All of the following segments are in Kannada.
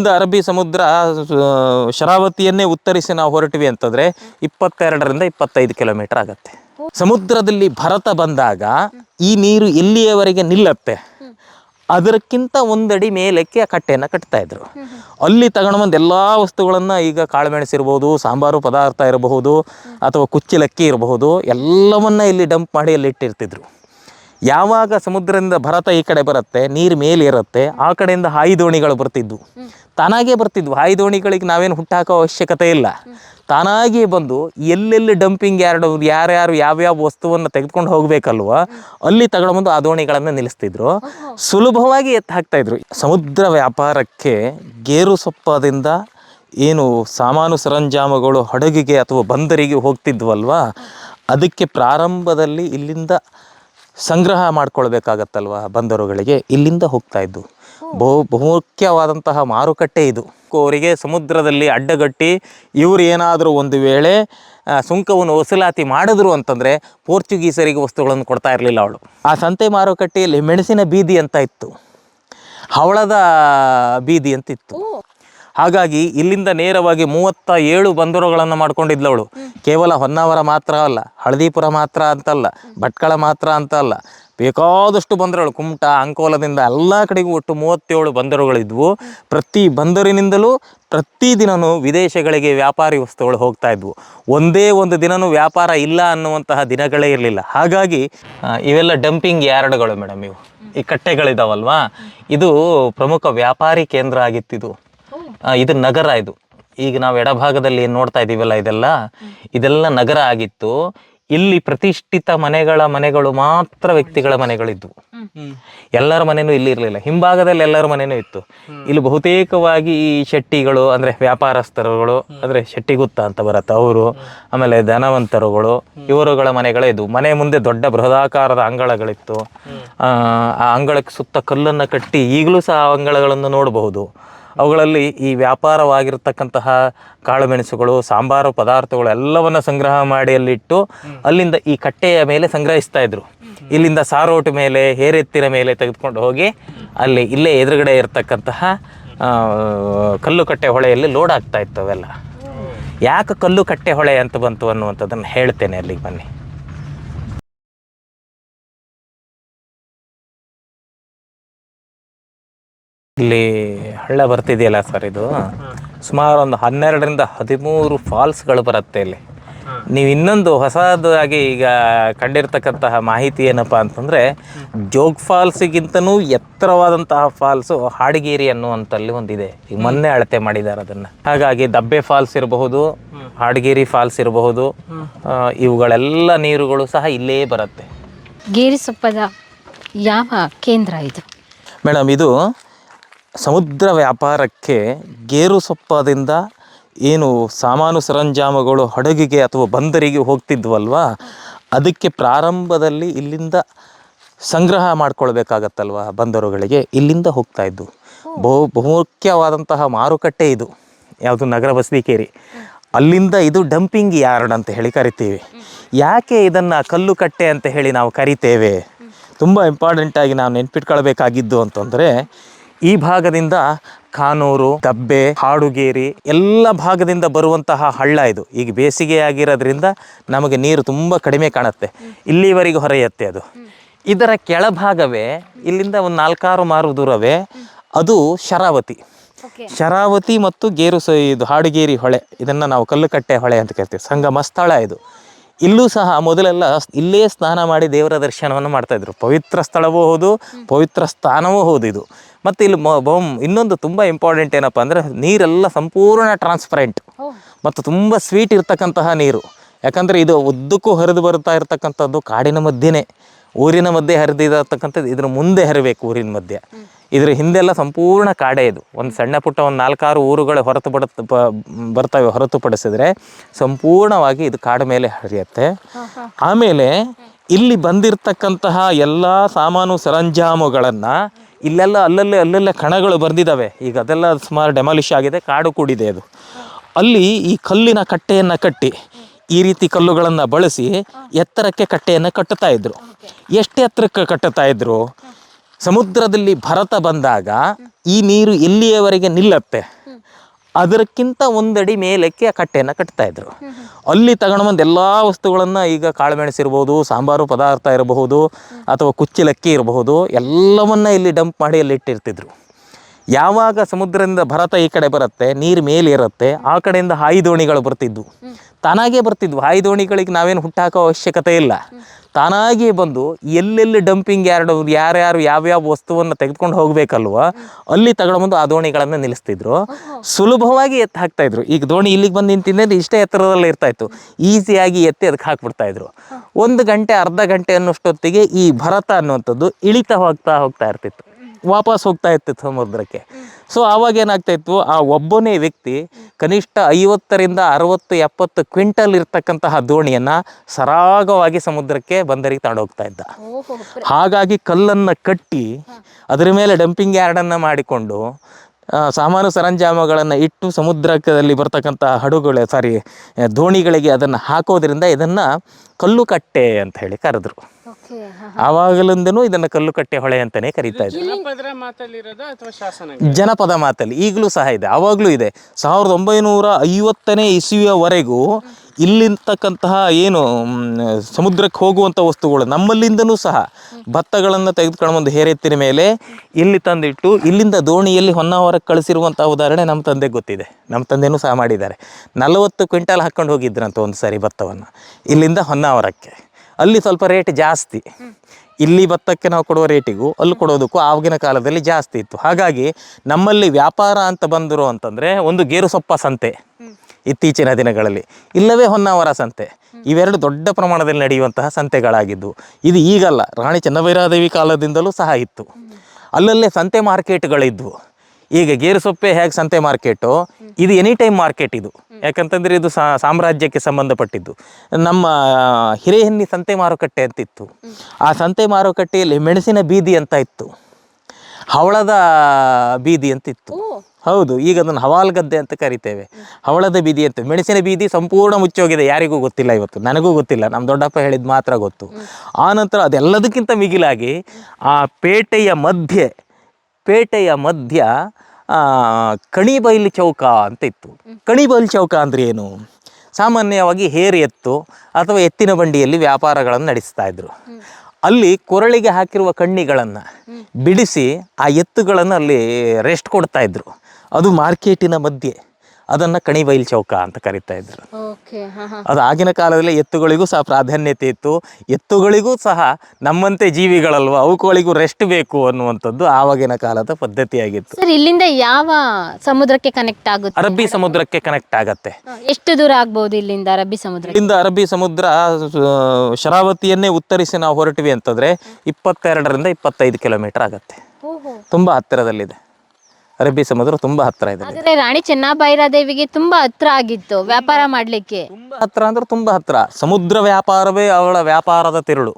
ಇಲ್ಲಿಂದ ಅರಬ್ಬಿ ಸಮುದ್ರ ಶರಾವತಿಯನ್ನೇ ಉತ್ತರಿಸಿ ನಾವು ಹೊರಟಿವಿ ಅಂತಂದ್ರೆ ಇಪ್ಪತ್ತೆರಡರಿಂದ ಇಪ್ಪತ್ತೈದು ಕಿಲೋಮೀಟರ್ ಆಗತ್ತೆ. ಸಮುದ್ರದಲ್ಲಿ ಭರತ ಬಂದಾಗ ಈ ನೀರು ಎಲ್ಲಿಯವರೆಗೆ ನಿಲ್ಲತ್ತೆ? ಅದಕ್ಕಿಂತ ಒಂದಡಿ ಮೇಲಕ್ಕೆ ಆ ಕಟ್ಟೆಯನ್ನು ಕಟ್ತಾ ಇದ್ರು. ಅಲ್ಲಿ ತಗೊಂಡು ಬಂದು ಎಲ್ಲ ವಸ್ತುಗಳನ್ನು ಈಗ ಕಾಳುಮೆಣಸು ಇರಬಹುದು ಸಾಂಬಾರು ಪದಾರ್ಥ ಇರಬಹುದು ಅಥವಾ ಕುಚ್ಚಿಲಕ್ಕಿ ಇರಬಹುದು, ಎಲ್ಲವನ್ನ ಇಲ್ಲಿ ಡಂಪ್ ಮಾಡಿ ಅಲ್ಲಿ ಇಟ್ಟಿರ್ತಿದ್ರು. ಯಾವಾಗ ಸಮುದ್ರದಿಂದ ಭರತ ಈ ಕಡೆ ಬರುತ್ತೆ, ನೀರು ಮೇಲೆ ಇರುತ್ತೆ ಆ ಕಡೆಯಿಂದ ಹಾಯಿ ದೋಣಿಗಳು ಬರ್ತಿದ್ವು. ತಾನಾಗೇ ಬರ್ತಿದ್ವು. ಹಾಯಿ ದೋಣಿಗಳಿಗೆ ನಾವೇನು ಹುಟ್ಟಾಕೋ ಅವಶ್ಯಕತೆ ಇಲ್ಲ. ತಾನಾಗಿಯೇ ಬಂದು ಎಲ್ಲೆಲ್ಲಿ ಡಂಪಿಂಗ್ ಯಾರ್ಡ್, ಯಾರ್ಯಾರು ಯಾವ್ಯಾವ ವಸ್ತುವನ್ನು ತೆಗೆದುಕೊಂಡು ಹೋಗ್ಬೇಕಲ್ವ, ಅಲ್ಲಿ ತಗೊಂಡ್ಬಂದು ಆ ದೋಣಿಗಳನ್ನು ನಿಲ್ಲಿಸ್ತಿದ್ರು. ಸುಲಭವಾಗಿ ಎತ್ತ ಹಾಕ್ತಾ ಇದ್ರು. ಸಮುದ್ರ ವ್ಯಾಪಾರಕ್ಕೆ ಗೇರು ಸೊಪ್ಪದಿಂದ ಏನು ಸಾಮಾನು ಸರಂಜಾಮಗಳು ಹಡಗಿಗೆ ಅಥವಾ ಬಂದರಿಗೆ ಹೋಗ್ತಿದ್ವಲ್ವಾ, ಅದಕ್ಕೆ ಪ್ರಾರಂಭದಲ್ಲಿ ಇಲ್ಲಿಂದ ಸಂಗ್ರಹ ಮಾಡ್ಕೊಳ್ಬೇಕಾಗತ್ತಲ್ವ ಬಂದರುಗಳಿಗೆ? ಇಲ್ಲಿಂದ ಹೋಗ್ತಾ ಇದ್ದು. ಬಹು ಬಹುಮುಖ್ಯವಾದಂತಹ ಮಾರುಕಟ್ಟೆ ಇದು. ಅವರಿಗೆ ಸಮುದ್ರದಲ್ಲಿ ಅಡ್ಡಗಟ್ಟಿ ಇವರು ಏನಾದರೂ ಒಂದು ವೇಳೆ ಸುಂಕವನ್ನು ವಸೂಲಾತಿ ಮಾಡಿದ್ರು ಅಂತಂದರೆ ಪೋರ್ಚುಗೀಸರಿಗೆ ವಸ್ತುಗಳನ್ನು ಕೊಡ್ತಾ ಇರಲಿಲ್ಲ ಅವಳು. ಆ ಸಂತೆ ಮಾರುಕಟ್ಟೆಯಲ್ಲಿ ಮೆಣಸಿನ ಬೀದಿ ಅಂತ ಇತ್ತು. ಹವಳದ ಬೀದಿ ಅಂತ ಇತ್ತು. ಹಾಗಾಗಿ ಇಲ್ಲಿಂದ ನೇರವಾಗಿ ಮೂವತ್ತ ಏಳು ಬಂದರುಗಳನ್ನು ಮಾಡ್ಕೊಂಡಿದ್ಲವಳು. ಕೇವಲ ಹೊನ್ನಾವರ ಮಾತ್ರ ಅಲ್ಲ, ಹಳದಿಪುರ ಮಾತ್ರ ಅಂತಲ್ಲ, ಭಟ್ಕಳ ಮಾತ್ರ ಅಂತ ಅಲ್ಲ ಬೇಕಾದಷ್ಟು ಬಂದರುಗಳು, ಕುಮಟ, ಅಂಕೋಲದಿಂದ ಎಲ್ಲ ಕಡೆಗೂ ಒಟ್ಟು ಮೂವತ್ತೇಳು ಬಂದರುಗಳಿದ್ವು. ಪ್ರತಿ ಬಂದರಿನಿಂದಲೂ ಪ್ರತಿದಿನವೂ ವಿದೇಶಗಳಿಗೆ ವ್ಯಾಪಾರಿ ವಸ್ತುಗಳು ಹೋಗ್ತಾ ಇದ್ವು. ಒಂದೇ ಒಂದು ದಿನವೂ ವ್ಯಾಪಾರ ಇಲ್ಲ ಅನ್ನುವಂತಹ ದಿನಗಳೇ ಇರಲಿಲ್ಲ. ಹಾಗಾಗಿ ಇವೆಲ್ಲ ಡಂಪಿಂಗ್ ಯಾರ್ಡ್ಗಳು ಮೇಡಮ್ ಇವು? ಈ ಕಟ್ಟೆಗಳಿದಾವಲ್ವಾ? ಇದು ಪ್ರಮುಖ ವ್ಯಾಪಾರಿ ಕೇಂದ್ರ ಆಗಿತ್ತಿದು. ಇದು ನಗರ ಇದು. ಈಗ ನಾವು ಎಡಭಾಗದಲ್ಲಿ ಏನು ನೋಡ್ತಾ ಇದೀವಲ್ಲ ಇದೆಲ್ಲ? ಇದೆಲ್ಲ ನಗರ ಆಗಿತ್ತು. ಇಲ್ಲಿ ಪ್ರತಿಷ್ಠಿತ ಮನೆಗಳ ಮನೆಗಳು ಮಾತ್ರ ವ್ಯಕ್ತಿಗಳ ಮನೆಗಳಿದ್ವು. ಎಲ್ಲರ ಮನೆನೂ ಇಲ್ಲಿ ಇರಲಿಲ್ಲ. ಹಿಂಭಾಗದಲ್ಲಿ ಎಲ್ಲರ ಮನೆನೂ ಇತ್ತು. ಇಲ್ಲಿ ಬಹುತೇಕವಾಗಿ ಈ ಶೆಟ್ಟಿಗಳು, ಅಂದ್ರೆ ವ್ಯಾಪಾರಸ್ಥರುಗಳು, ಅಂದ್ರೆ ಶೆಟ್ಟಿಗುತ್ತ ಅಂತ ಬರತ್ತೆ ಅವರು, ಆಮೇಲೆ ಧನವಂತರುಗಳು, ಇವರುಗಳ ಮನೆಗಳೇ ಇದ್ವು. ಮನೆ ಮುಂದೆ ದೊಡ್ಡ ಬೃಹದಾಕಾರದ ಅಂಗಳಗಳಿತ್ತು. ಆ ಆ ಅಂಗಳಕ್ಕೆ ಸುತ್ತ ಕಲ್ಲನ್ನು ಕಟ್ಟಿ ಈಗಲೂ ಸಹ ಆ ಅಂಗಳಗಳನ್ನು ನೋಡಬಹುದು. ಅವುಗಳಲ್ಲಿ ಈ ವ್ಯಾಪಾರವಾಗಿರ್ತಕ್ಕಂತಹ ಕಾಳುಮೆಣಸುಗಳು, ಸಾಂಬಾರು ಪದಾರ್ಥಗಳು ಎಲ್ಲವನ್ನ ಸಂಗ್ರಹ ಮಾಡಿ ಅಲ್ಲಿಟ್ಟು ಅಲ್ಲಿಂದ ಈ ಕಟ್ಟೆಯ ಮೇಲೆ ಸಂಗ್ರಹಿಸ್ತಾ ಇದ್ರು. ಇಲ್ಲಿಂದ ಸಾರೋಟು ಮೇಲೆ, ಹೇರೆತ್ತಿನ ಮೇಲೆ ತೆಗೆದುಕೊಂಡು ಹೋಗಿ ಅಲ್ಲಿ ಇಲ್ಲೇ ಎದುರುಗಡೆ ಇರತಕ್ಕಂತಹ ಕಲ್ಲು ಕಟ್ಟೆ ಹೊಳೆಯಲ್ಲಿ ಲೋಡ್ ಆಗ್ತಾ ಇತ್ತು ಅವೆಲ್ಲ. ಯಾಕೆ ಕಲ್ಲು ಕಟ್ಟೆ ಹೊಳೆ ಅಂತ ಬಂತು ಅನ್ನುವಂಥದ್ದನ್ನು ಹೇಳ್ತೇನೆ ಅಲ್ಲಿಗೆ ಬನ್ನಿ. ಇಲ್ಲಿ ಹಳ್ಳ ಬರ್ತಿದೆಯಲ್ಲ ಸರ್ ಇದು? ಸುಮಾರು ಒಂದು ಹನ್ನೆರಡರಿಂದ ಹದಿಮೂರು ಫಾಲ್ಸ್ಗಳು ಬರುತ್ತೆ ಇಲ್ಲಿ. ನೀವು ಇನ್ನೊಂದು ಹೊಸದಾಗಿ ಈಗ ಕಂಡಿರ್ತಕ್ಕಂತಹ ಮಾಹಿತಿ ಏನಪ್ಪ ಅಂತಂದರೆ ಜೋಗ್ ಫಾಲ್ಸಿಗಿಂತನೂ ಎತ್ತರವಾದಂತಹ ಫಾಲ್ಸು ಹಾಡಿಗೇರಿ ಅನ್ನುವಂಥಲ್ಲಿ ಒಂದಿದೆ. ಈಗ ಮೊನ್ನೆ ಅಳತೆ ಮಾಡಿದ್ದಾರೆ ಅದನ್ನು. ಹಾಗಾಗಿ ದಬ್ಬೆ ಫಾಲ್ಸ್ ಇರಬಹುದು ಹಾಡಿಗೇರಿ ಫಾಲ್ಸ್ ಇರಬಹುದು ಇವುಗಳೆಲ್ಲ ನೀರುಗಳು ಸಹ ಇಲ್ಲೇ ಬರುತ್ತೆ. ಗೇರಿಸೊಪ್ಪದ ಯಾವ ಕೇಂದ್ರ ಇದು? ಮೇಡಮ್ ಇದು ಸಮುದ್ರ ವ್ಯಾಪಾರಕ್ಕೆ ಗೇರು ಸೊಪ್ಪದಿಂದ ಏನು ಸಾಮಾನು ಸರಂಜಾಮಗಳು ಹಡಗಿಗೆ ಅಥವಾ ಬಂದರಿಗೆ ಹೋಗ್ತಿದ್ವಲ್ವಾ? ಅದಕ್ಕೆ ಪ್ರಾರಂಭದಲ್ಲಿ ಇಲ್ಲಿಂದ ಸಂಗ್ರಹ ಮಾಡ್ಕೊಳ್ಬೇಕಾಗತ್ತಲ್ವ ಬಂದರುಗಳಿಗೆ? ಇಲ್ಲಿಂದ ಹೋಗ್ತಾ ಇದ್ದು. ಬಹು ಬಹುಮುಖ್ಯವಾದಂತಹ ಮಾರುಕಟ್ಟೆ ಇದು. ಯಾವುದು ನಗರ ಬಸದಿಕೇರಿ ಅಲ್ಲಿಂದ ಇದು ಡಂಪಿಂಗ್ ಯಾರ್ಡ್ ಅಂತ ಹೇಳಿ ಕರಿತೀವಿ. ಯಾಕೆ ಇದನ್ನು ಕಲ್ಲು ಕಟ್ಟೆ ಅಂತ ಹೇಳಿ ನಾವು ಕರಿತೇವೆ? ತುಂಬ ಇಂಪಾರ್ಟೆಂಟಾಗಿ ನಾವು ನೆನ್ಪಿಟ್ಕೊಳ್ಬೇಕಾಗಿದ್ದು ಅಂತಂದರೆ ಈ ಭಾಗದಿಂದ ಕಾನೂರು ದಬ್ಬೆ ಹಾಡುಗೇರಿ ಎಲ್ಲ ಭಾಗದಿಂದ ಬರುವಂತಹ ಹಳ್ಳ ಇದು. ಈಗ ಬೇಸಿಗೆ ಆಗಿರೋದ್ರಿಂದ ನಮಗೆ ನೀರು ತುಂಬ ಕಡಿಮೆ ಕಾಣುತ್ತೆ. ಇಲ್ಲಿವರೆಗೆ ಹೊರೆಯುತ್ತೆ ಅದು. ಇದರ ಕೆಳಭಾಗವೇ ಇಲ್ಲಿಂದ ಒಂದು ನಾಲ್ಕಾರು ಮಾರು ದೂರವೇ ಅದು ಶರಾವತಿ. ಶರಾವತಿ ಮತ್ತು ಗೇರು ಇದು ಹಾಡುಗೇರಿ ಹೊಳೆ. ಇದನ್ನು ನಾವು ಕಲ್ಲುಕಟ್ಟೆ ಹೊಳೆ ಅಂತ ಕರಿತೀವಿ. ಸಂಗಮ ಸ್ಥಳ ಇದು. ಇಲ್ಲೂ ಸಹ ಮೊದಲೆಲ್ಲ ಇಲ್ಲೇ ಸ್ನಾನ ಮಾಡಿ ದೇವರ ದರ್ಶನವನ್ನು ಮಾಡ್ತಾ ಇದ್ರು. ಪವಿತ್ರ ಸ್ಥಳವೂ ಹೌದು ಪವಿತ್ರ ಸ್ಥಾನವೂ ಹೌದು ಇದು. ಮತ್ತು ಇಲ್ಲಿ ಮ- ಬಹು ಇನ್ನೊಂದು ತುಂಬ ಇಂಪಾರ್ಟೆಂಟ್ ಏನಪ್ಪ ಅಂದರೆ ನೀರೆಲ್ಲ ಸಂಪೂರ್ಣ ಟ್ರಾನ್ಸ್ಪರೆಂಟ್ ಮತ್ತು ತುಂಬ ಸ್ವೀಟ್ ಇರ್ತಕ್ಕಂತಹ ನೀರು. ಯಾಕಂದರೆ ಇದು ಉದ್ದಕ್ಕೂ ಹರಿದು ಬರ್ತಾ ಇರತಕ್ಕಂಥದ್ದು ಕಾಡಿನ ಮಧ್ಯೆನೇ. ಊರಿನ ಮಧ್ಯೆ ಹರಿದಿರತಕ್ಕಂಥದ್ದು ಇದ್ರ ಮುಂದೆ ಹರಿಬೇಕು ಊರಿನ ಮಧ್ಯೆ. ಇದ್ರ ಹಿಂದೆಲ್ಲ ಸಂಪೂರ್ಣ ಕಾಡೆ ಇದು. ಒಂದು ಸಣ್ಣ ಪುಟ್ಟ ಒಂದು ನಾಲ್ಕಾರು ಊರುಗಳು ಹೊರತು ಪಡ ಬರ್ತವೆ, ಹೊರತುಪಡಿಸಿದ್ರೆ ಸಂಪೂರ್ಣವಾಗಿ ಇದು ಕಾಡು ಮೇಲೆ ಹರಿಯುತ್ತೆ. ಆಮೇಲೆ ಇಲ್ಲಿ ಬಂದಿರತಕ್ಕಂತಹ ಎಲ್ಲ ಸಾಮಾನು ಸರಂಜಾಮುಗಳನ್ನು ಇಲ್ಲೆಲ್ಲ ಅಲ್ಲಲ್ಲೇ ಅಲ್ಲಲ್ಲೇ ಕಣಗಳು ಬಂದಿದ್ದಾವೆ ಈಗ ಅದೆಲ್ಲ ಸುಮಾರು ಡೆಮಾಲಿಷ್ ಆಗಿದೆ, ಕಾಡು ಕೂಡಿದೆ ಅದು. ಅಲ್ಲಿ ಈ ಕಲ್ಲಿನ ಕಟ್ಟೆಯನ್ನು ಕಟ್ಟಿ ಈ ರೀತಿ ಕಲ್ಲುಗಳನ್ನು ಬಳಸಿ ಎತ್ತರಕ್ಕೆ ಕಟ್ಟೆಯನ್ನು ಕಟ್ಟುತ್ತಾ ಇದ್ರು. ಎಷ್ಟು ಎತ್ತರಕ್ಕೆ ಕಟ್ಟುತ್ತಾ ಇದ್ರು? ಸಮುದ್ರದಲ್ಲಿ ಭರತ ಬಂದಾಗ ಈ ನೀರು ಎಲ್ಲಿಯವರೆಗೆ ನಿಲ್ಲತ್ತೆ? ಅದಕ್ಕಿಂತ ಒಂದಡಿ ಮೇಲಕ್ಕೆ ಆ ಕಟ್ಟೆಯನ್ನು ಕಟ್ತಾ ಇದ್ರು. ಅಲ್ಲಿ ತಗೊಂಡ್ಬಂದು ಎಲ್ಲ ವಸ್ತುಗಳನ್ನು ಈಗ ಕಾಳುಮೆಣಸಿರ್ಬೋದು ಸಾಂಬಾರು ಪದಾರ್ಥ ಇರಬಹುದು ಅಥವಾ ಕುಚ್ಚಿಲಕ್ಕಿ ಇರಬಹುದು ಎಲ್ಲವನ್ನ ಇಲ್ಲಿ ಡಂಪ್ ಮಾಡಿ ಅಲ್ಲಿ ಇಟ್ಟಿರ್ತಿದ್ರು. ಯಾವಾಗ ಸಮುದ್ರದಿಂದ ಭರತ ಈ ಕಡೆ ಬರುತ್ತೆ ನೀರು ಮೇಲೆ ಇರುತ್ತೆ ಆ ಕಡೆಯಿಂದ ಹಾಯಿ ದೋಣಿಗಳು ಬರ್ತಿದ್ವು. ತಾನಾಗೇ ಬರ್ತಿದ್ವು. ಹಾಯಿ ದೋಣಿಗಳಿಗೆ ನಾವೇನು ಹುಟ್ಟಾಕೋ ಅವಶ್ಯಕತೆ ಇಲ್ಲ. ತಾನಾಗಿಯೇ ಬಂದು ಎಲ್ಲೆಲ್ಲಿ ಡಂಪಿಂಗ್ ಯಾರ್ಡ್ ಯಾರ್ಯಾರು ಯಾವ್ಯಾವ ವಸ್ತುವನ್ನು ತೆಗೆದುಕೊಂಡು ಹೋಗಬೇಕಲ್ವ ಅಲ್ಲಿ ತಗೊಂಡ್ಬಂದು ಆ ದೋಣಿಗಳನ್ನು ನಿಲ್ಲಿಸ್ತಿದ್ರು. ಸುಲಭವಾಗಿ ಎತ್ತಿ ಹಾಕ್ತಾ ಇದ್ರು. ಈಗ ದೋಣಿ ಇಲ್ಲಿಗೆ ಬಂದು ನಿಂತಿದ್ದೆ ಇಷ್ಟೇ ಎತ್ತರದಲ್ಲಿ ಇರ್ತಾ ಇತ್ತು. ಈಸಿಯಾಗಿ ಎತ್ತಿ ಅದಕ್ಕೆ ಹಾಕ್ಬಿಡ್ತಾ ಇದ್ರು. ಒಂದು ಗಂಟೆ ಅರ್ಧ ಗಂಟೆ ಅನ್ನೋಷ್ಟೊತ್ತಿಗೆ ಈ ಭರತ ಅನ್ನುವಂಥದ್ದು ಇಳಿತಾ ಹೋಗ್ತಾ ಹೋಗ್ತಾ ಇರ್ತಿತ್ತು. ವಾಪಸ್ ಹೋಗ್ತಾ ಇತ್ತು ಸಮುದ್ರಕ್ಕೆ. ಸೊ ಆವಾಗ ಏನಾಗ್ತಾ ಇತ್ತು? ಆ ಒಬ್ಬನೇ ವ್ಯಕ್ತಿ ಕನಿಷ್ಠ ಐವತ್ತರಿಂದ ಅರವತ್ತು ಎಪ್ಪತ್ತು ಕ್ವಿಂಟಲ್ ಇರ್ತಕ್ಕಂತಹ ದೋಣಿಯನ್ನು ಸರಾಗವಾಗಿ ಸಮುದ್ರಕ್ಕೆ ಬಂದರಿಗೆ ತಗೊಂಡೋಗ್ತಾ ಇದ್ದ. ಹಾಗಾಗಿ ಕಲ್ಲನ್ನು ಕಟ್ಟಿ ಅದರ ಮೇಲೆ ಡಂಪಿಂಗ್ ಯಾರ್ಡನ್ನು ಮಾಡಿಕೊಂಡು ಸಾಮಾನು ಸರಂಜಾಮಗಳನ್ನು ಇಟ್ಟು ಸಮುದ್ರದಲ್ಲಿ ಬರ್ತಕ್ಕಂಥ ಹಡಗುಗಳು ಸಾರಿ ದೋಣಿಗಳಿಗೆ ಅದನ್ನು ಹಾಕೋದ್ರಿಂದ ಇದನ್ನು ಕಲ್ಲು ಕಟ್ಟೆ ಅಂತ ಹೇಳಿ ಕರೆದ್ರು. ಆವಾಗಲಿಂದನೂ ಇದನ್ನ ಕಲ್ಲು ಕಟ್ಟೆ ಹೊಳೆ ಅಂತಾನೆ ಕರೀತಾ ಇದ್ರು ಜನಪದ ಮಾತಲ್ಲಿ ಈಗಲೂ ಸಹ ಇದೆ ಆವಾಗಲೂ ಇದೆ. ಸಾವಿರದ ಒಂಬೈನೂರ ಐವತ್ತನೇ ಇಸುವಿಯವರೆಗೂ ಇಲ್ಲಿರ್ತಕ್ಕಂತಹ ಏನು ಸಮುದ್ರಕ್ಕೆ ಹೋಗುವಂಥ ವಸ್ತುಗಳು ನಮ್ಮಲ್ಲಿಂದನೂ ಸಹ ಭತ್ತಗಳನ್ನು ತೆಗೆದುಕೊಂಡು ಬಂದು ಹೇರೆತ್ತಿನ ಮೇಲೆ ಇಲ್ಲಿ ತಂದಿಟ್ಟು ಇಲ್ಲಿಂದ ದೋಣಿಯಲ್ಲಿ ಹೊನ್ನಾವರಕ್ಕೆ ಕಳಿಸಿರುವಂಥ ಉದಾಹರಣೆ ನಮ್ಮ ತಂದೆಗೆ ಗೊತ್ತಿದೆ. ನಮ್ಮ ತಂದೆನೂ ಸಹ ಮಾಡಿದ್ದಾರೆ. ನಲವತ್ತು ಕ್ವಿಂಟಾಲ್ ಹಾಕ್ಕೊಂಡು ಹೋಗಿದ್ರಂತ ಒಂದು ಸಾರಿ ಭತ್ತವನ್ನು. ಇಲ್ಲಿಂದ ಹೊನ್ನಾವರಕ್ಕೆ. ಅಲ್ಲಿ ಸ್ವಲ್ಪ ರೇಟ್ ಜಾಸ್ತಿ. ಇಲ್ಲಿ ಭತ್ತಕ್ಕೆ ನಾವು ಕೊಡುವ ರೇಟಿಗೂ ಅಲ್ಲಿ ಕೊಡೋದಕ್ಕೂ ಆವಾಗಿನ ಕಾಲದಲ್ಲಿ ಜಾಸ್ತಿ ಇತ್ತು. ಹಾಗಾಗಿ ನಮ್ಮಲ್ಲಿ ವ್ಯಾಪಾರ ಅಂತ ಬಂದರು ಅಂತಂದರೆ ಒಂದು ಗೇರುಸೊಪ್ಪ ಸಂತೆ ಇತ್ತೀಚಿನ ದಿನಗಳಲ್ಲಿ, ಇಲ್ಲವೇ ಹೊನ್ನಾವರ ಸಂತೆ. ಇವೆರಡು ದೊಡ್ಡ ಪ್ರಮಾಣದಲ್ಲಿ ನಡೆಯುವಂತಹ ಸಂತೆಗಳಾಗಿದ್ದು, ಇದು ಈಗಲ್ಲ, ರಾಣಿ ಚೆನ್ನಭೈರಾದೇವಿ ಕಾಲದಿಂದಲೂ ಸಹ ಇತ್ತು. ಅಲ್ಲಲ್ಲೇ ಸಂತೆ ಮಾರ್ಕೆಟ್ಗಳಿದ್ವು ಈಗ ಗೇರು ಸೊಪ್ಪೆ ಹೇಗೆ ಸಂತೆ ಮಾರ್ಕೆಟು ಇದು ಎನಿ ಟೈಮ್ ಮಾರ್ಕೆಟ್ ಇದು. ಯಾಕಂತಂದರೆ ಇದು ಸಾಮ್ರಾಜ್ಯಕ್ಕೆ ಸಂಬಂಧಪಟ್ಟಿದ್ದು. ನಮ್ಮ ಹಿರೇಹನ್ನಿ ಸಂತೆ ಮಾರುಕಟ್ಟೆ ಅಂತಿತ್ತು. ಆ ಸಂತೆ ಮಾರುಕಟ್ಟೆಯಲ್ಲಿ ಮೆಣಸಿನ ಬೀದಿ ಅಂತ ಇತ್ತು. ಹವಳದ ಬೀದಿ ಅಂತಿತ್ತು. ಹೌದು ಈಗ ಅದನ್ನು ಹವಾಲ್ಗದ್ದೆ ಅಂತ ಕರಿತೇವೆ. ಹವಳದ ಬೀದಿ ಅಂತ. ಮೆಣಸಿನ ಬೀದಿ ಸಂಪೂರ್ಣ ಮುಚ್ಚೋಗಿದೆ ಯಾರಿಗೂ ಗೊತ್ತಿಲ್ಲ ಇವತ್ತು. ನನಗೂ ಗೊತ್ತಿಲ್ಲ ನಮ್ಮ ದೊಡ್ಡಪ್ಪ ಹೇಳಿದ ಮಾತ್ರ ಗೊತ್ತು. ಆನಂತರ ನಂತರ ಅದೆಲ್ಲದಕ್ಕಿಂತ ಮಿಗಿಲಾಗಿ ಆ ಪೇಟೆಯ ಮಧ್ಯೆ ಪೇಟೆಯ ಮಧ್ಯ ಕಣಿಬೈಲ್ ಚೌಕ ಅಂತ ಇತ್ತು. ಕಣಿಬೈಲ್ ಚೌಕ ಅಂದ್ರೆ ಏನು? ಸಾಮಾನ್ಯವಾಗಿ ಹೇರ್ ಎತ್ತು ಅಥವಾ ಎತ್ತಿನ ಬಂಡಿಯಲ್ಲಿ ವ್ಯಾಪಾರಗಳನ್ನು ನಡೆಸ್ತಾ ಇದ್ರು. ಅಲ್ಲಿ ಕೊರಳಿಗೆ ಹಾಕಿರುವ ಕಣ್ಣಿಗಳನ್ನು ಬಿಡಿಸಿ ಆ ಎತ್ತುಗಳನ್ನು ಅಲ್ಲಿ ರೆಸ್ಟ್ ಕೊಡ್ತಾ ಇದ್ರು. ಅದು ಮಾರ್ಕೆಟಿನ ಮಧ್ಯೆ. ಅದನ್ನು ಕಣಿಬೈಲ್ ಚೌಕ ಅಂತ ಕರಿತಾ ಇದ್ರು. ಅದು ಆಗಿನ ಕಾಲದಲ್ಲಿ ಎತ್ತುಗಳಿಗೂ ಸಹ ಪ್ರಾಧಾನ್ಯತೆ ಇತ್ತು. ಎತ್ತುಗಳಿಗೂ ಸಹ ನಮ್ಮಂತೆ ಜೀವಿಗಳಲ್ವ ಅವುಗಳಿಗೂ ರೆಸ್ಟ್ ಬೇಕು ಅನ್ನುವಂಥದ್ದು ಆವಾಗಿನ ಕಾಲದ ಪದ್ಧತಿಯಾಗಿತ್ತು. ಇಲ್ಲಿಂದ ಯಾವ ಸಮುದ್ರಕ್ಕೆ ಕನೆಕ್ಟ್ ಆಗುತ್ತೆ? ಅರಬ್ಬಿ ಸಮುದ್ರಕ್ಕೆ ಕನೆಕ್ಟ್ ಆಗತ್ತೆ. ಎಷ್ಟು ದೂರ ಆಗ್ಬಹುದು ಇಲ್ಲಿಂದ ಅರಬ್ಬಿ ಸಮುದ್ರ ಇಲ್ಲಿಂದ ಅರಬ್ಬಿ ಸಮುದ್ರ ಶರಾವತಿಯನ್ನೇ ಉತ್ತರಿಸಿ ನಾವು ಹೊರಟಿವಿ ಅಂತಂದ್ರೆ ಇಪ್ಪತ್ತೆರಡರಿಂದ ಇಪ್ಪತ್ತೈದು ಕಿಲೋಮೀಟರ್ ಆಗತ್ತೆ. ತುಂಬಾ ಹತ್ತಿರದಲ್ಲಿದೆ. ಅರಬ್ಬಿ ಸಮುದ್ರ ತುಂಬಾ ಹತ್ರ ಇದೆ ಹಾಗಾದ್ರೆ ರಾಣಿ ಚೆನ್ನಬೈರಾದೇವಿಗೆ ತುಂಬಾ ಹತ್ರ ಆಗಿತ್ತು ವ್ಯಾಪಾರ ಮಾಡ್ಲಿಕ್ಕೆ. ತುಂಬಾ ಹತ್ರ ಅಂದ್ರೆ ತುಂಬಾ ಹತ್ರ. ಸಮುದ್ರ ವ್ಯಾಪಾರವೇ ಅವಳ ವ್ಯಾಪಾರದ ತಿರುಳು.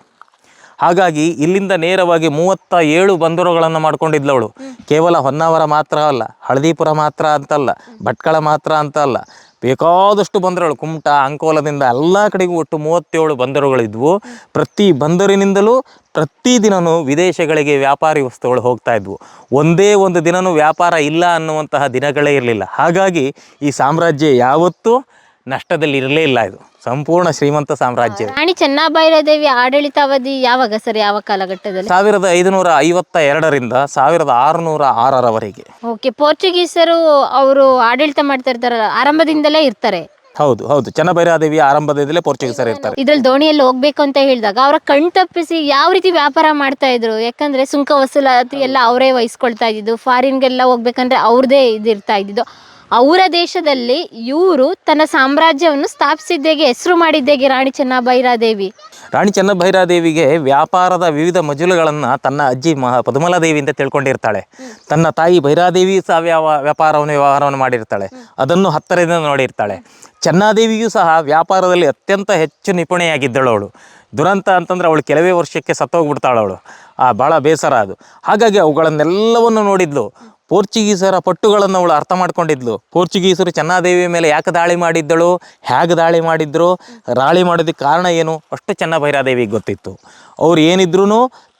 ಹಾಗಾಗಿ ಇಲ್ಲಿಂದ ನೇರವಾಗಿ ಮೂವತ್ತ ಏಳು ಬಂದರುಗಳನ್ನು ಮಾಡ್ಕೊಂಡಿದ್ಲವಳು. ಅವಳು ಕೇವಲ ಹೊನ್ನಾವರ ಮಾತ್ರ ಅಲ್ಲ ಹಳದಿಪುರ ಮಾತ್ರ ಅಂತಲ್ಲ ಭಟ್ಕಳ ಮಾತ್ರ ಅಂತ ಅಲ್ಲ ಬೇಕಾದಷ್ಟು ಬಂದರುಗಳು, ಕುಮಟ, ಅಂಕೋಲದಿಂದ ಎಲ್ಲ ಕಡೆಗೂ ಒಟ್ಟು ಮೂವತ್ತೇಳು ಬಂದರುಗಳಿದ್ವು. ಪ್ರತಿ ಬಂದರಿನಿಂದಲೂ ಪ್ರತಿದಿನವೂ ವಿದೇಶಗಳಿಗೆ ವ್ಯಾಪಾರಿ ವಸ್ತುಗಳು ಹೋಗ್ತಾ ಇದ್ವು. ಒಂದೇ ಒಂದು ದಿನವೂ ವ್ಯಾಪಾರ ಇಲ್ಲ ಅನ್ನುವಂತಹ ದಿನಗಳೇ ಇರಲಿಲ್ಲ. ಹಾಗಾಗಿ ಈ ಸಾಮ್ರಾಜ್ಯ ಯಾವತ್ತೂ ನಷ್ಟದಲ್ಲಿ ಇರಲೇ ಇಲ್ಲ ಇದು. ಸಂಪೂರ್ಣ ಶ್ರೀಮಂತ ಸಾಮ್ರಾಜ್ಯ. ರಾಣಿ ಚೆನ್ನಬೈರಾದೇವಿ ಆಡಳಿತಾವಧಿ ಯಾವಾಗ ಸರ್ ಯಾವ ಕಾಲಘಟ್ಟದಲ್ಲಿ? ಸಾವಿರದ ಐದುನೂರ ಐವತ್ತ ಎರಡರಿಂದ ಸಾವಿರದ ಆರುನೂರ ಆರರವರೆಗೆ. ಓಕೆ ಪೋರ್ಚುಗೀಸರು ಅವರು ಆಡಳಿತ ಮಾಡ್ತಾ ಇರ್ತಾರಲ್ಲ ಆರಂಭದಿಂದಲೇ ಇರ್ತಾರೆ. ಹೌದು ಹೌದು. ಚೆನ್ನಬೈರಾದೇವಿ ಆರಂಭದಿಂದಲೇ ಪೋರ್ಚುಗೀಸರು ಇರ್ತಾರೆ. ಇದ್ರಲ್ಲಿ ದೋಣಿಯಲ್ಲಿ ಹೋಗ್ಬೇಕು ಅಂತ ಹೇಳಿದಾಗ ಅವರ ಕಣ್ ತಪ್ಪಿಸಿ ಯಾವ ರೀತಿ ವ್ಯಾಪಾರ ಮಾಡ್ತಾ ಇದ್ರು? ಯಾಕಂದ್ರೆ ಸುಂಕ ವಸೂಲಾತಿ ಎಲ್ಲ ಅವರೇ ವಹಿಸ್ಕೊಳ್ತಾ ಇದ್ದಿದ್ದು ಫಾರಿನ್ಗೆಲ್ಲ ಹೋಗ್ಬೇಕಂದ್ರೆ ಅವ್ರದೇ ಇದಿರ್ತಾ ಇದ್ದಿದ್ದು. ಅವರ ದೇಶದಲ್ಲಿ ಇವರು ತನ್ನ ಸಾಮ್ರಾಜ್ಯವನ್ನು ಸ್ಥಾಪಿಸಿದ್ದೇಗೆ ಹೆಸರು ಮಾಡಿದ್ದೇಗೆ ರಾಣಿ ಚೆನ್ನಭೈರಾದೇವಿ ರಾಣಿ ಚೆನ್ನಭೈರಾದೇವಿಗೆ ವ್ಯಾಪಾರದ ವಿವಿಧ ಮಜಲುಗಳನ್ನು ತನ್ನ ಅಜ್ಜಿ ಮಹ ಪದ್ಮಲಾದೇವಿ ಅಂತ ತಿಳ್ಕೊಂಡಿರ್ತಾಳೆ. ತನ್ನ ತಾಯಿ ಭೈರಾದೇವಿ ಸಹ ವ್ಯಾವ ವ್ಯಾಪಾರವನ್ನು ವ್ಯವಹಾರವನ್ನು ಮಾಡಿರ್ತಾಳೆ. ಅದನ್ನು ಹತ್ತರಿಂದ ನೋಡಿರ್ತಾಳೆ. ಚೆನ್ನಾದೇವಿಯೂ ಸಹ ವ್ಯಾಪಾರದಲ್ಲಿ ಅತ್ಯಂತ ಹೆಚ್ಚು ನಿಪುಣೆಯಾಗಿದ್ದಳು ಅವಳು. ದುರಂತ ಅಂತಂದ್ರೆ ಅವಳು ಕೆಲವೇ ವರ್ಷಕ್ಕೆ ಸತ್ತೋಗ್ಬಿಡ್ತಾಳು ಅವಳು. ಆ ಭಾಳ ಬೇಸರ ಅದು. ಹಾಗಾಗಿ ಅವುಗಳನ್ನೆಲ್ಲವನ್ನು ನೋಡಿದ್ಲು. ಪೋರ್ಚುಗೀಸರ ಪಟ್ಟುಗಳನ್ನು ಅವಳು ಅರ್ಥ ಮಾಡ್ಕೊಂಡಿದ್ಲು. ಪೋರ್ಚುಗೀಸರು ಚೆನ್ನಾದೇವಿಯ ಮೇಲೆ ಯಾಕೆ ದಾಳಿ ಮಾಡಿದ್ದಳು? ಹೇಗೆ ದಾಳಿ ಮಾಡಿದ್ರು? ರಾಳಿ ಮಾಡೋದಕ್ಕೆ ಕಾರಣ ಏನು? ಅಷ್ಟು ಚೆನ್ನಭೈರಾದೇವಿಗೆ ಗೊತ್ತಿತ್ತು. ಅವ್ರು ಏನಿದ್ರು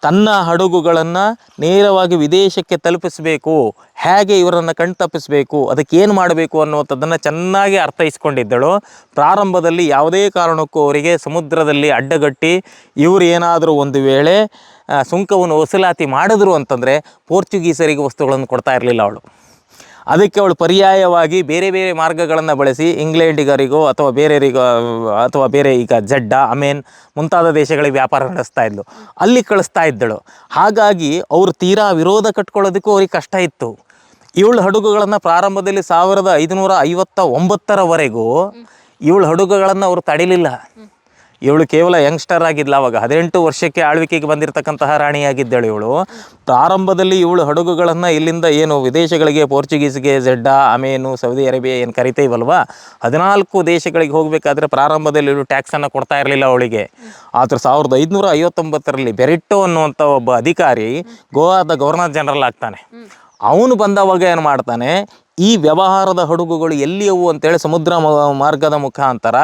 ತನ್ನ ಹಡಗುಗಳನ್ನು ನೇರವಾಗಿ ವಿದೇಶಕ್ಕೆ ತಲುಪಿಸಬೇಕು. ಹೇಗೆ ಇವರನ್ನು ಅದಕ್ಕೆ ಏನು ಮಾಡಬೇಕು ಅನ್ನುವಂಥದ್ದನ್ನು ಚೆನ್ನಾಗಿ ಅರ್ಥೈಸ್ಕೊಂಡಿದ್ದಳು. ಪ್ರಾರಂಭದಲ್ಲಿ ಯಾವುದೇ ಕಾರಣಕ್ಕೂ ಅವರಿಗೆ ಸಮುದ್ರದಲ್ಲಿ ಅಡ್ಡಗಟ್ಟಿ ಇವರು ಏನಾದರೂ ಒಂದು ವೇಳೆ ಸುಂಕವನ್ನು ವಸೂಲಾತಿ ಮಾಡಿದ್ರು ಅಂತಂದರೆ ಪೋರ್ಚುಗೀಸರಿಗೆ ವಸ್ತುಗಳನ್ನು ಕೊಡ್ತಾ ಇರಲಿಲ್ಲ ಅವಳು. ಅದಕ್ಕೆ ಅವಳು ಪರ್ಯಾಯವಾಗಿ ಬೇರೆ ಬೇರೆ ಮಾರ್ಗಗಳನ್ನು ಬಳಸಿ ಇಂಗ್ಲೆಂಡಿಗರಿಗೋ ಅಥವಾ ಬೇರೆಯವರಿಗೋ ಅಥವಾ ಬೇರೆ ಈಗ ಜಡ್ಡ, ಅಮೇನ್ ಮುಂತಾದ ದೇಶಗಳಿಗೆ ವ್ಯಾಪಾರ ನಡೆಸ್ತಾ ಇದ್ಲು. ಅಲ್ಲಿ ಕಳಿಸ್ತಾ ಇದ್ದಳು. ಹಾಗಾಗಿ ಅವರು ತೀರಾ ವಿರೋಧ ಕಟ್ಕೊಳ್ಳೋದಕ್ಕೂ ಅವ್ರಿಗೆ ಕಷ್ಟ ಇತ್ತು. ಇವಳು ಹಡಗುಗಳನ್ನು ಪ್ರಾರಂಭದಲ್ಲಿ ಸಾವಿರದ ಐದುನೂರ ಐವತ್ತ ಒಂಬತ್ತರವರೆಗೂ ಇವಳು ಹಡಗುಗಳನ್ನು ಅವರು ತಡಿಲಿಲ್ಲ. ಇವಳು ಕೇವಲ ಯಂಗ್ಸ್ಟರ್ ಆಗಿದ್ಲ ಅವಾಗ. ಹದಿನೆಂಟು ವರ್ಷಕ್ಕೆ ಆಳ್ವಿಕೆಗೆ ಬಂದಿರತಕ್ಕಂತಹ ರಾಣಿಯಾಗಿದ್ದಳು ಇವಳು. ಪ್ರಾರಂಭದಲ್ಲಿ ಇವಳು ಹಡಗುಗಳನ್ನು ಇಲ್ಲಿಂದ ಏನು ವಿದೇಶಗಳಿಗೆ, ಪೋರ್ಚುಗೀಸ್ಗೆ, ಜೆಡ್ಡ, ಅಮೇನು, ಸೌದಿ ಅರೇಬಿಯಾ ಏನು ಕರಿತೇವಲ್ವಾ? ಹದಿನಾಲ್ಕು ದೇಶಗಳಿಗೆ ಹೋಗಬೇಕಾದ್ರೆ ಪ್ರಾರಂಭದಲ್ಲಿ ಇವಳು ಟ್ಯಾಕ್ಸನ್ನು ಕೊಡ್ತಾ ಇರಲಿಲ್ಲ ಅವಳಿಗೆ. ಆದ್ರೆ ಸಾವಿರದ ಐದುನೂರ ಐವತ್ತೊಂಬತ್ತರಲ್ಲಿ ಬೆರಿಟ್ಟೋ ಅನ್ನುವಂಥ ಒಬ್ಬ ಅಧಿಕಾರಿ ಗೋವಾದ ಗವರ್ನರ್ ಜನರಲ್ ಆಗ್ತಾನೆ. ಅವನು ಬಂದವಾಗ ಏನು ಮಾಡ್ತಾನೆ ಈ ವ್ಯವಹಾರದ ಹಡಗುಗಳು ಎಲ್ಲಿಯವು ಅಂತೇಳಿ ಸಮುದ್ರ ಮಾರ್ಗದ ಮುಖಾಂತರ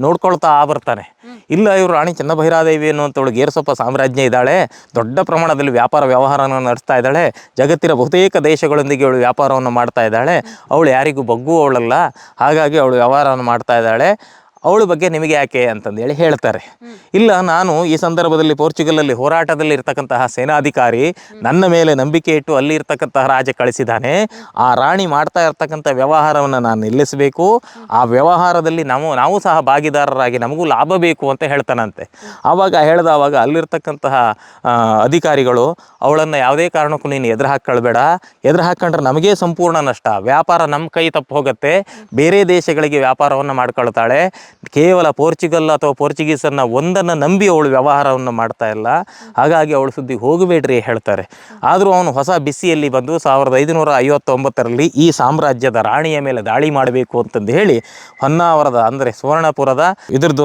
ನೋಡ್ಕೊಳ್ತಾ ಬರ್ತಾನೆ ಇಲ್ಲ ಇವರು ರಾಣಿ ಚೆನ್ನಭೈರಾದೇವಿ ಅನ್ನುವಂಥವಳು ಗೇರ್ಸೊಪ್ಪ ಸಾಮ್ರಾಜ್ಯ ಇದ್ದಾಳೆ, ದೊಡ್ಡ ಪ್ರಮಾಣದಲ್ಲಿ ವ್ಯಾಪಾರ ವ್ಯವಹಾರವನ್ನು ನಡೆಸ್ತಾ ಇದ್ದಾಳೆ, ಜಗತ್ತಿನ ಬಹುತೇಕ ದೇಶಗಳೊಂದಿಗೆ ಅವಳು ವ್ಯಾಪಾರವನ್ನು ಮಾಡ್ತಾ ಇದ್ದಾಳೆ, ಅವಳು ಯಾರಿಗೂ ಬಗ್ಗುವವಳಲ್ಲ ಹಾಗಾಗಿ ಅವಳು ವ್ಯವಹಾರವನ್ನು ಮಾಡ್ತಾ ಇದ್ದಾಳೆ. ಅವಳ ಬಗ್ಗೆ ನಿಮಗೆ ಯಾಕೆ ಅಂತಂದೇಳಿ ಹೇಳ್ತಾರೆ. ಇಲ್ಲ, ನಾನು ಈ ಸಂದರ್ಭದಲ್ಲಿ ಪೋರ್ಚುಗಲಲ್ಲಿ ಹೋರಾಟದಲ್ಲಿ ಇರ್ತಕ್ಕಂತಹ ಸೇನಾಧಿಕಾರಿ ನನ್ನ ಮೇಲೆ ನಂಬಿಕೆ ಇಟ್ಟು ಅಲ್ಲಿ ಇರ್ತಕ್ಕಂತಹ ರಾಜ ಕಳಿಸಿದ್ದಾನೆ. ಆ ರಾಣಿ ಮಾಡ್ತಾ ಇರ್ತಕ್ಕಂಥ ವ್ಯವಹಾರವನ್ನು ನಾನು ನಿಲ್ಲಿಸಬೇಕು. ಆ ವ್ಯವಹಾರದಲ್ಲಿ ನಾವು ನಾವು ಸಹ ಭಾಗಿದಾರರಾಗಿ ನಮಗೂ ಲಾಭ ಬೇಕು ಅಂತ ಹೇಳ್ತಾನಂತೆ. ಆವಾಗ ಹೇಳ್ದವಾಗ ಅಲ್ಲಿರ್ತಕ್ಕಂತಹ ಅಧಿಕಾರಿಗಳು ಅವಳನ್ನು ಯಾವುದೇ ಕಾರಣಕ್ಕೂ ನೀನು ಎದುರು ಹಾಕ್ಕೊಳ್ಬೇಡ. ಎದುರು ಹಾಕ್ಕೊಂಡ್ರೆ ನಮಗೇ ಸಂಪೂರ್ಣ ನಷ್ಟ. ವ್ಯಾಪಾರ ನಮ್ಮ ಕೈ ತಪ್ಪು ಹೋಗುತ್ತೆ. ಬೇರೆ ದೇಶಗಳಿಗೆ ವ್ಯಾಪಾರವನ್ನು ಮಾಡ್ಕೊಳ್ತಾಳೆ. ಕೇವಲ ಪೋರ್ಚುಗಲ್ ಅಥವಾ ಪೋರ್ಚುಗೀಸನ್ನು ಒಂದನ್ನು ನಂಬಿ ಅವಳು ವ್ಯವಹಾರವನ್ನು ಮಾಡ್ತಾ ಇಲ್ಲ. ಹಾಗಾಗಿ ಅವಳು ಸುದ್ದಿ ಹೋಗಬೇಡ್ರಿ ಹೇಳ್ತಾರೆ. ಆದರೂ ಅವನು ಹೊಸ ಬಿಸಿಯಲ್ಲಿ ಬಂದು ಸಾವಿರದ ಐದುನೂರ ಐವತ್ತೊಂಬತ್ತರಲ್ಲಿ ಈ ಸಾಮ್ರಾಜ್ಯದ ರಾಣಿಯ ಮೇಲೆ ದಾಳಿ ಮಾಡಬೇಕು ಅಂತಂದು ಹೇಳಿ ಹೊನ್ನಾವರದ, ಅಂದರೆ ಸುವರ್ಣಪುರದ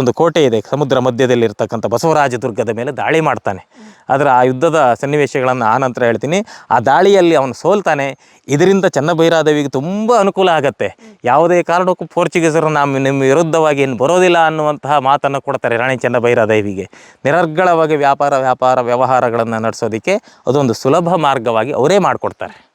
ಒಂದು ಕೋಟೆ ಇದೆ, ಸಮುದ್ರ ಮಧ್ಯದಲ್ಲಿ ಬಸವರಾಜ ದುರ್ಗದ ಮೇಲೆ ದಾಳಿ ಮಾಡ್ತಾನೆ. ಅದರ ಆ ಯುದ್ಧದ ಸನ್ನಿವೇಶಗಳನ್ನು ಆ ನಂತರ ಹೇಳ್ತೀನಿ. ಆ ದಾಳಿಯಲ್ಲಿ ಅವನು ಸೋಲ್ತಾನೆ. ಇದರಿಂದ ಚೆನ್ನಭೈರಾದೇವಿಗೆ ತುಂಬ ಅನುಕೂಲ ಆಗತ್ತೆ. ಯಾವುದೇ ಕಾರಣಕ್ಕೂ ಪೋರ್ಚುಗೀಸರು ನಮ್ಮ ನಿಮ್ಮ ವಿರುದ್ಧವಾಗಿ ಏನು ಬರೋದಿಲ್ಲ ಅನ್ನುವಂತಹ ಮಾತನ್ನು ಕೊಡ್ತಾರೆ ರಾಣಿ ಚೆನ್ನಭೈರಾದೇವಿಗೆ ನಿರರ್ಗಳವಾಗಿ ವ್ಯಾಪಾರ ವ್ಯಾಪಾರ ವ್ಯವಹಾರಗಳನ್ನು ನಡೆಸೋದಕ್ಕೆ ಅದೊಂದು ಸುಲಭ ಮಾರ್ಗವಾಗಿ ಅವರೇ ಮಾಡಿಕೊಡ್ತಾರೆ.